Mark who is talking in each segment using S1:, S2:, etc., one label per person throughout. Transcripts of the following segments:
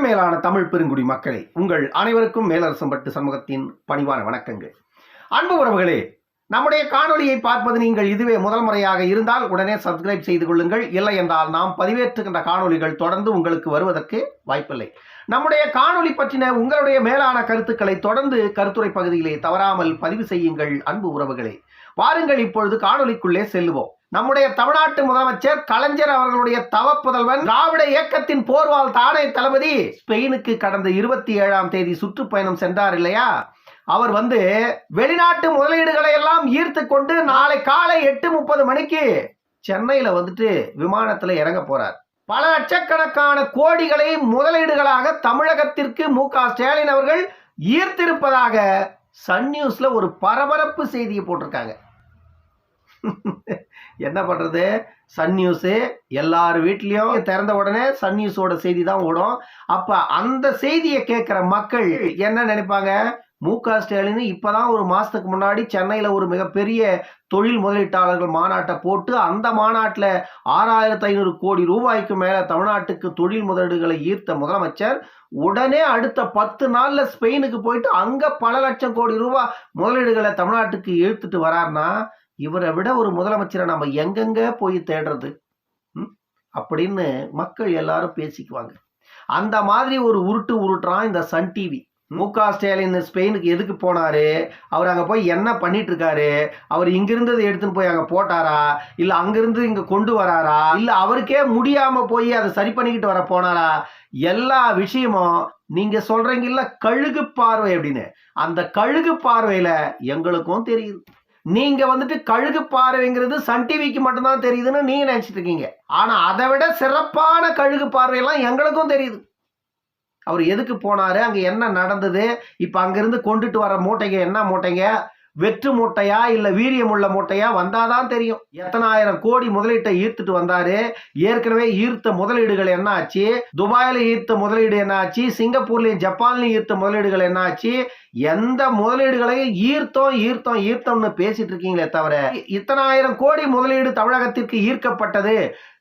S1: உலக மேலான தமிழ் பெருங்குடி மக்களே உங்கள் அனைவருக்கும் பட்டு சமூகத்தின் பணிவான வணக்கங்கள் அன்பு உறவுகளே நம்முடைய காணொலியை பார்ப்பது நீங்கள் இதுவே முதல் முறையாக இருந்தால் உடனே சப்ஸ்கிரைப் செய்து கொள்ளுங்கள் இல்லை என்றால் நாம் பதிவேற்றுகின்ற காணொலிகள் தொடர்ந்து உங்களுக்கு வருவதற்கு வாய்ப்பில்லை நம்முடைய காணொலி பற்றின உங்களுடைய மேலான கருத்துக்களை தொடர்ந்து கருத்துரை பகுதியிலே தவறாமல் பதிவு செய்யுங்கள் அன்பு உறவுகளே வாருங்கள் இப்பொழுது காணொலிக்குள்ளே செல்லுவோம் நம்முடைய தமிழ்நாட்டு முதலமைச்சர் கலைஞர் அவர்களுடைய தவ புதல்வன் திராவிட இயக்கத்தின் போர்வால் தானே தளபதி ஸ்பெயினுக்கு கடந்த இருபத்தி ஏழாம் தேதி சுற்றுப்பயணம் சென்றார் இல்லையா அவர் வந்து வெளிநாட்டு முதலீடுகளை எல்லாம் ஈர்த்து கொண்டு நாளை காலை எட்டு முப்பது மணிக்கு சென்னையில வந்துட்டு விமானத்துல இறங்க போறார் பல லட்சக்கணக்கான கோடிகளை முதலீடுகளாக தமிழகத்திற்கு மு க ஸ்டாலின் அவர்கள் ஈர்த்திருப்பதாக சன் நியூஸ்ல ஒரு பரபரப்பு செய்தியை போட்டிருக்காங்க என்ன பண்ணுறது சன் நியூஸு எல்லார் வீட்லேயும் திறந்த உடனே சன் நியூஸோட செய்தி தான் ஓடும் அப்போ அந்த செய்தியை கேட்குற மக்கள் என்ன நினைப்பாங்க மு க ஸ்டாலின் இப்போ தான் ஒரு மாதத்துக்கு முன்னாடி சென்னையில் ஒரு மிகப்பெரிய தொழில் முதலீட்டாளர்கள் மாநாட்டை போட்டு அந்த மாநாட்டில் ஆறாயிரத்து ஐநூறு கோடி ரூபாய்க்கு மேலே தமிழ்நாட்டுக்கு தொழில் முதலீடுகளை ஈர்த்த முதலமைச்சர் உடனே அடுத்த பத்து நாளில் ஸ்பெயினுக்கு போயிட்டு அங்கே பல லட்சம் கோடி ரூபாய் முதலீடுகளை தமிழ்நாட்டுக்கு இழுத்துட்டு வரார்னா இவரை விட ஒரு முதலமைச்சரை நம்ம எங்கெங்க போய் தேடுறது அப்படின்னு மக்கள் எல்லாரும் பேசிக்குவாங்க அந்த மாதிரி ஒரு உருட்டு உருட்டுறான் இந்த சன் டிவி மு க ஸ்டாலின் ஸ்பெயினுக்கு எதுக்கு போனாரு அவர் அங்கே போய் என்ன பண்ணிட்டு இருக்காரு அவர் இங்கிருந்தது எடுத்துன்னு போய் அங்கே போட்டாரா இல்லை அங்கிருந்து இங்கே கொண்டு வராரா இல்லை அவருக்கே முடியாமல் போய் அதை சரி பண்ணிக்கிட்டு வர போனாரா எல்லா விஷயமும் நீங்கள் சொல்கிறீங்கல்ல கழுகு பார்வை அப்படின்னு அந்த கழுகு பார்வையில் எங்களுக்கும் தெரியுது நீங்கள் வந்துட்டு கழுகு பார்வைங்கிறது சன் டிவிக்கு மட்டும்தான் தெரியுதுன்னு நீங்கள் நினைச்சிட்டு இருக்கீங்க ஆனால் அதை விட சிறப்பான கழுகு பார்வையெல்லாம் எங்களுக்கும் தெரியுது அவர் எதுக்கு போனாரு அங்கே என்ன நடந்தது இப்போ அங்கேருந்து கொண்டுட்டு வர மூட்டைங்க என்ன மூட்டைங்க வெற்று மூட்டையா இல்லை வீரியம் உள்ள மூட்டையா வந்தாதான் தெரியும் எத்தனாயிரம் கோடி முதலீட்டை ஈர்த்துட்டு வந்தாரு ஏற்கனவே ஈர்த்த முதலீடுகள் என்ன ஆச்சு துபாயில ஈர்த்த முதலீடு என்ன ஆச்சு சிங்கப்பூர்லயும் ஜப்பான்லயும் ஈர்த்த முதலீடுகள் என்ன ஆச்சு எந்த முதலீடுகளையும் ஈர்த்தோம் ஈர்த்தோம் ஈர்த்தோம்னு பேசிட்டு இருக்கீங்களே தவிர இத்தனாயிரம் கோடி முதலீடு தமிழகத்திற்கு ஈர்க்கப்பட்டது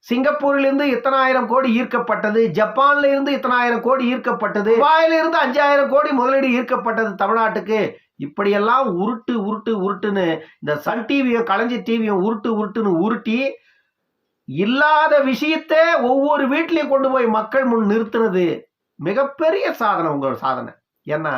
S1: சிங்கப்பூரிலிருந்து இத்தனாயிரம் கோடி ஈர்க்கப்பட்டது ஜப்பான்ல இருந்து இத்தனாயிரம் கோடி ஈர்க்கப்பட்டது துபாயிலிருந்து அஞ்சாயிரம் கோடி முதலீடு ஈர்க்கப்பட்டது தமிழ்நாட்டுக்கு இப்படியெல்லாம் உருட்டு உருட்டு உருட்டுன்னு இந்த சன் டிவியும் கலைஞ்சி டிவியும் உருட்டு உருட்டுன்னு உருட்டி இல்லாத விஷயத்தை ஒவ்வொரு வீட்லையும் கொண்டு போய் மக்கள் முன் நிறுத்துனது மிகப்பெரிய சாதனை உங்கள் சாதனை ஏன்னா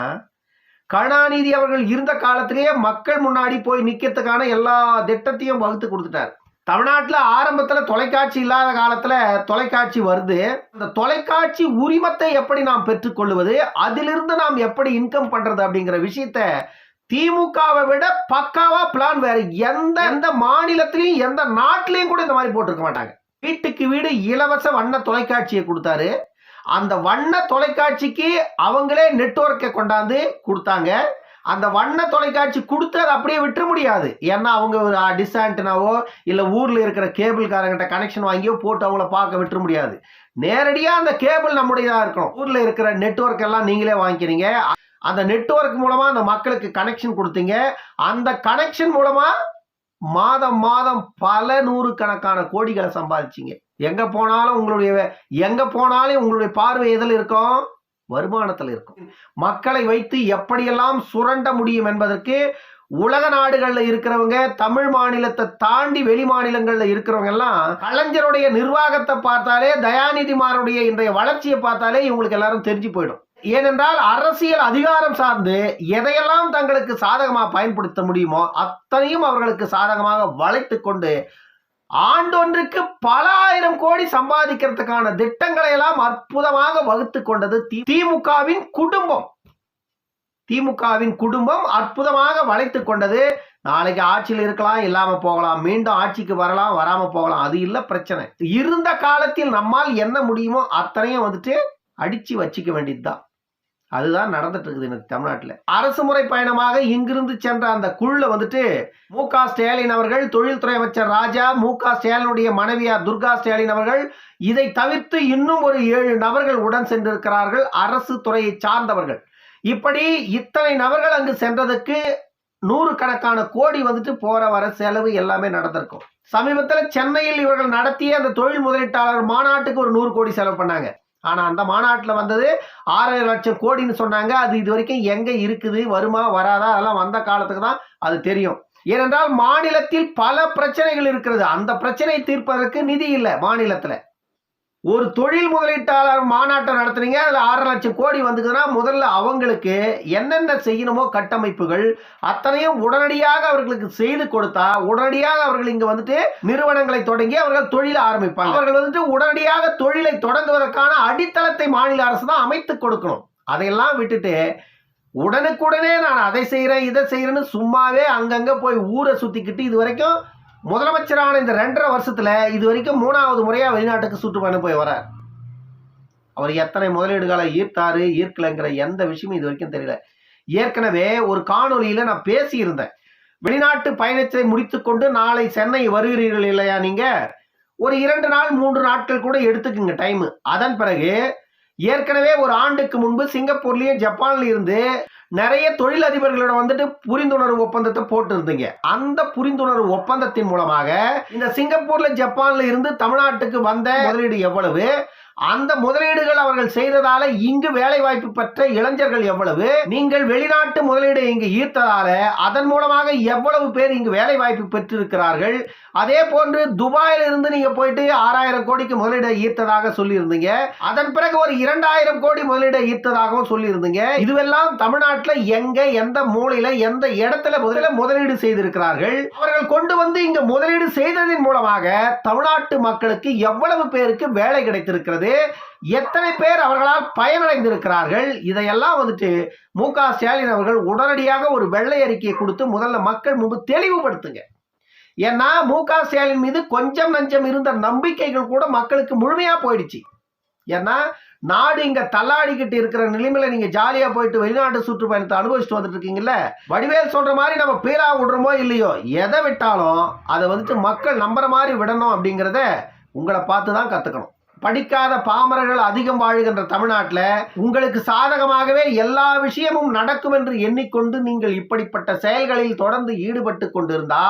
S1: கருணாநிதி அவர்கள் இருந்த காலத்திலேயே மக்கள் முன்னாடி போய் நிற்கிறதுக்கான எல்லா திட்டத்தையும் வகுத்து கொடுத்துட்டார் தமிழ்நாட்டில் ஆரம்பத்தில் தொலைக்காட்சி இல்லாத காலத்தில் தொலைக்காட்சி வருது அந்த தொலைக்காட்சி உரிமத்தை எப்படி நாம் பெற்றுக்கொள்வது அதிலிருந்து நாம் எப்படி இன்கம் பண்ணுறது அப்படிங்கிற விஷயத்த திமுகவை விட பக்காவா பிளான் வேற எந்த எந்த மாநிலத்திலையும் எந்த நாட்டிலையும் கூட இந்த மாதிரி போட்டிருக்க மாட்டாங்க வீட்டுக்கு வீடு இலவச வண்ண தொலைக்காட்சியை கொடுத்தாரு அந்த வண்ண தொலைக்காட்சிக்கு அவங்களே நெட்ஒர்க்கை கொண்டாந்து கொடுத்தாங்க அந்த வண்ண தொலைக்காட்சி கொடுத்து அதை அப்படியே விட்டுற முடியாது ஏன்னா அவங்க டிஸ்ஆண்டனாவோ இல்லை ஊரில் இருக்கிற கேபிள்காரங்கிட்ட கனெக்ஷன் வாங்கியோ போட்டு அவங்கள பார்க்க விட்டுற முடியாது நேரடியாக அந்த கேபிள் நம்முடையதாக இருக்கணும் ஊரில் இருக்கிற நெட்ஒர்க் எல்லாம் நீங்களே வாங்கிக்கிறீங்க அந்த நெட்ஒர்க் மூலமாக அந்த மக்களுக்கு கனெக்ஷன் கொடுத்தீங்க அந்த கனெக்ஷன் மூலமாக மாதம் மாதம் பல நூறுக்கணக்கான கோடிகளை சம்பாதிச்சிங்க எங்கே போனாலும் உங்களுடைய எங்கே போனாலும் உங்களுடைய பார்வை எதில் இருக்கும் வருமானத்தில் இருக்கும் மக்களை வைத்து எப்படியெல்லாம் சுரண்ட முடியும் என்பதற்கு உலக நாடுகளில் இருக்கிறவங்க தமிழ் மாநிலத்தை தாண்டி வெளி மாநிலங்களில் இருக்கிறவங்க எல்லாம் கலைஞருடைய நிர்வாகத்தை பார்த்தாலே தயாநிதிமாருடைய இன்றைய வளர்ச்சியை பார்த்தாலே இவங்களுக்கு எல்லாரும் தெரிஞ்சு போயிடும் ஏனென்றால் அரசியல் அதிகாரம் சார்ந்து எதையெல்லாம் தங்களுக்கு சாதகமாக பயன்படுத்த முடியுமோ அத்தனையும் அவர்களுக்கு சாதகமாக வளைத்து கொண்டு ஆண்டொன்றுக்கு பல ஆயிரம் கோடி சம்பாதிக்கிறதுக்கான திட்டங்களை எல்லாம் அற்புதமாக வகுத்து கொண்டது திமுகவின் குடும்பம் திமுகவின் குடும்பம் அற்புதமாக வளைத்து கொண்டது நாளைக்கு ஆட்சியில் இருக்கலாம் இல்லாம போகலாம் மீண்டும் ஆட்சிக்கு வரலாம் வராம போகலாம் அது இல்லை பிரச்சனை இருந்த காலத்தில் நம்மால் என்ன முடியுமோ அத்தனையும் வந்துட்டு அடிச்சு வச்சுக்க வேண்டியதுதான் அதுதான் நடந்துட்டு இருக்குது எனக்கு தமிழ்நாட்டில் அரசு முறை பயணமாக இங்கிருந்து சென்ற அந்த குழுல வந்துட்டு மு க ஸ்டாலின் அவர்கள் தொழில்துறை அமைச்சர் ராஜா மு க ஸ்டாலினுடைய மனைவியார் துர்கா ஸ்டாலின் அவர்கள் இதை தவிர்த்து இன்னும் ஒரு ஏழு நபர்கள் உடன் சென்றிருக்கிறார்கள் அரசு துறையை சார்ந்தவர்கள் இப்படி இத்தனை நபர்கள் அங்கு சென்றதுக்கு நூறு கணக்கான கோடி வந்துட்டு போற வர செலவு எல்லாமே நடந்திருக்கும் சமீபத்தில் சென்னையில் இவர்கள் நடத்திய அந்த தொழில் முதலீட்டாளர் மாநாட்டுக்கு ஒரு நூறு கோடி செலவு பண்ணாங்க ஆனால் அந்த மாநாட்டில் வந்தது ஆறரை லட்சம் கோடின்னு சொன்னாங்க அது இது வரைக்கும் எங்கே இருக்குது வருமா வராதா அதெல்லாம் வந்த காலத்துக்கு தான் அது தெரியும் ஏனென்றால் மாநிலத்தில் பல பிரச்சனைகள் இருக்கிறது அந்த பிரச்சனை தீர்ப்பதற்கு நிதி இல்லை மாநிலத்தில் ஒரு தொழில் முதலீட்டாளர் மாநாட்டம் நடத்துறீங்க அதில் ஆறு லட்சம் கோடி வந்துக்குதுன்னா முதல்ல அவங்களுக்கு என்னென்ன செய்யணுமோ கட்டமைப்புகள் அத்தனையும் உடனடியாக அவர்களுக்கு செய்து கொடுத்தா உடனடியாக அவர்கள் இங்கே வந்துட்டு நிறுவனங்களை தொடங்கி அவர்கள் தொழிலை ஆரம்பிப்பாங்க அவர்கள் வந்துட்டு உடனடியாக தொழிலை தொடங்குவதற்கான அடித்தளத்தை மாநில அரசு தான் அமைத்து கொடுக்கணும் அதையெல்லாம் விட்டுட்டு உடனுக்குடனே நான் அதை செய்கிறேன் இதை செய்கிறேன்னு சும்மாவே அங்கங்கே போய் ஊரை சுற்றிக்கிட்டு இது வரைக்கும் முதலமைச்சரான இந்த ரெண்டரை வருஷத்தில் இது வரைக்கும் மூணாவது முறையாக வெளிநாட்டுக்கு சுற்றுப்பயணம் போய் வரார் அவர் எத்தனை முதலீடுகளை ஈர்த்தாரு ஈர்க்கலைங்கிற எந்த விஷயமும் இது வரைக்கும் தெரியல ஏற்கனவே ஒரு காணொலியில் நான் பேசியிருந்தேன் வெளிநாட்டு பயணத்தை முடித்துக்கொண்டு நாளை சென்னை வருகிறீர்கள் இல்லையா நீங்கள் ஒரு இரண்டு நாள் மூன்று நாட்கள் கூட எடுத்துக்குங்க டைமு அதன் பிறகு ஏற்கனவே ஒரு ஆண்டுக்கு முன்பு சிங்கப்பூர்லேயும் ஜப்பான்ல இருந்து நிறைய தொழிலதிபர்களிடம் வந்துட்டு புரிந்துணர்வு ஒப்பந்தத்தை போட்டிருந்தீங்க அந்த புரிந்துணர்வு ஒப்பந்தத்தின் மூலமாக இந்த சிங்கப்பூர்ல ஜப்பான்ல இருந்து தமிழ்நாட்டுக்கு வந்த முதலீடு எவ்வளவு அந்த முதலீடுகள் அவர்கள் செய்ததால இங்கு வேலை வாய்ப்பு பெற்ற இளைஞர்கள் எவ்வளவு நீங்கள் வெளிநாட்டு முதலீடு இங்கு ஈர்த்ததால அதன் மூலமாக எவ்வளவு பேர் இங்கு வேலை வாய்ப்பு பெற்றிருக்கிறார்கள் அதே போன்று துபாயில் இருந்து நீங்க போயிட்டு ஆறாயிரம் கோடிக்கு முதலீடு ஈர்த்ததாக சொல்லியிருந்தீங்க அதன் பிறகு ஒரு இரண்டாயிரம் கோடி முதலீடு ஈர்த்ததாகவும் சொல்லியிருந்தீங்க இதுவெல்லாம் தமிழ்நாட்டில் எங்க எந்த மூலையில எந்த இடத்துல முதலில் முதலீடு செய்திருக்கிறார்கள் அவர்கள் கொண்டு வந்து இங்கு முதலீடு செய்ததன் மூலமாக தமிழ்நாட்டு மக்களுக்கு எவ்வளவு பேருக்கு வேலை கிடைத்திருக்கிறது இருக்கிறது எத்தனை பேர் அவர்களால் பயனடைந்திருக்கிறார்கள் இதையெல்லாம் வந்துட்டு மு க ஸ்டாலின் அவர்கள் உடனடியாக ஒரு வெள்ளை அறிக்கையை கொடுத்து முதல்ல மக்கள் முன்பு தெளிவுபடுத்துங்க ஏன்னா மு க ஸ்டாலின் மீது கொஞ்சம் நஞ்சம் இருந்த நம்பிக்கைகள் கூட மக்களுக்கு முழுமையா போயிடுச்சு ஏன்னா நாடு இங்க தள்ளாடிக்கிட்டு இருக்கிற நிலைமையில நீங்க ஜாலியா போயிட்டு வெளிநாட்டு சுற்றுப்பயணத்தை அனுபவிச்சுட்டு வந்துட்டு இருக்கீங்கல்ல வடிவேல் சொல்ற மாதிரி நம்ம பீலா விடுறோமோ இல்லையோ எதை விட்டாலும் அதை வந்துட்டு மக்கள் நம்புற மாதிரி விடணும் அப்படிங்கிறத உங்களை பார்த்து தான் கத்துக்கணும் படிக்காத பாமரர்கள் அதிகம் வாழுகின்ற தமிழ்நாட்டில் உங்களுக்கு சாதகமாகவே எல்லா விஷயமும் நடக்கும் என்று எண்ணிக்கொண்டு நீங்கள் இப்படிப்பட்ட செயல்களில் தொடர்ந்து ஈடுபட்டு கொண்டிருந்தா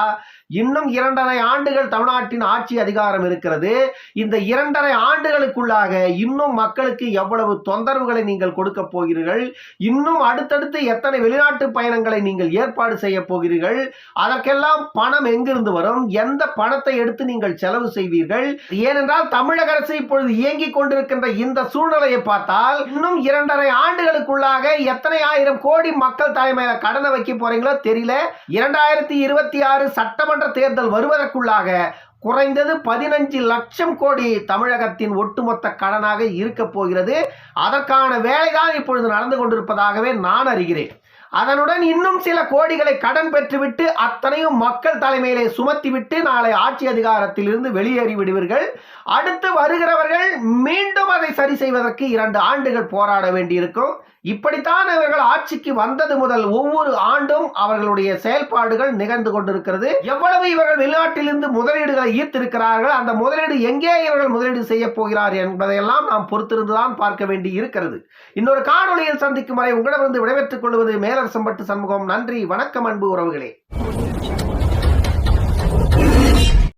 S1: இன்னும் இரண்டரை ஆண்டுகள் தமிழ்நாட்டின் ஆட்சி அதிகாரம் இருக்கிறது இந்த இரண்டரை ஆண்டுகளுக்குள்ளாக இன்னும் மக்களுக்கு எவ்வளவு தொந்தரவுகளை நீங்கள் கொடுக்க போகிறீர்கள் இன்னும் அடுத்தடுத்து எத்தனை வெளிநாட்டு பயணங்களை நீங்கள் ஏற்பாடு செய்ய போகிறீர்கள் அதற்கெல்லாம் பணம் எங்கிருந்து வரும் எந்த பணத்தை எடுத்து நீங்கள் செலவு செய்வீர்கள் ஏனென்றால் தமிழக அரசு இப்பொழுது இயங்கிக் கொண்டிருக்கின்ற இந்த சூழ்நிலையை பார்த்தால் இன்னும் இரண்டரை ஆண்டுகளுக்குள்ளாக எத்தனை ஆயிரம் கோடி மக்கள் தலைமையில கடனை வைக்க போறீங்களோ தெரியல இரண்டாயிரத்தி இருபத்தி ஆறு சட்டமன்ற தேர்தல் வருவதற்குள்ளாக குறைந்தது பதினஞ்சு லட்சம் கோடி தமிழகத்தின் ஒட்டுமொத்த கடனாக இருக்க போகிறது அதற்கான வேலைதான் இப்பொழுது நடந்து கொண்டிருப்பதாகவே நான் அறிகிறேன் அதனுடன் இன்னும் சில கோடிகளை கடன் பெற்றுவிட்டு அத்தனையும் மக்கள் தலைமையிலே சுமத்திவிட்டு நாளை ஆட்சி அதிகாரத்தில் இருந்து வெளியேறி விடுவீர்கள் அடுத்து வருகிறவர்கள் மீண்டும் அதை சரி செய்வதற்கு இரண்டு ஆண்டுகள் போராட வேண்டியிருக்கும் இப்படித்தான் இவர்கள் ஆட்சிக்கு வந்தது முதல் ஒவ்வொரு ஆண்டும் அவர்களுடைய செயல்பாடுகள் நிகழ்ந்து கொண்டிருக்கிறது எவ்வளவு இவர்கள் வெளிநாட்டிலிருந்து முதலீடுகளை ஈர்த்திருக்கிறார்கள் அந்த முதலீடு எங்கே இவர்கள் முதலீடு செய்ய போகிறார் என்பதையெல்லாம் நாம் பொறுத்திருந்துதான் பார்க்க வேண்டி இருக்கிறது இன்னொரு காணொலியில் சந்திக்கும் வரை உங்களிடமிருந்து விடைபெற்றுக் கொள்வது மேலரசம்பட்டு சண்முகம் நன்றி வணக்கம் அன்பு உறவுகளே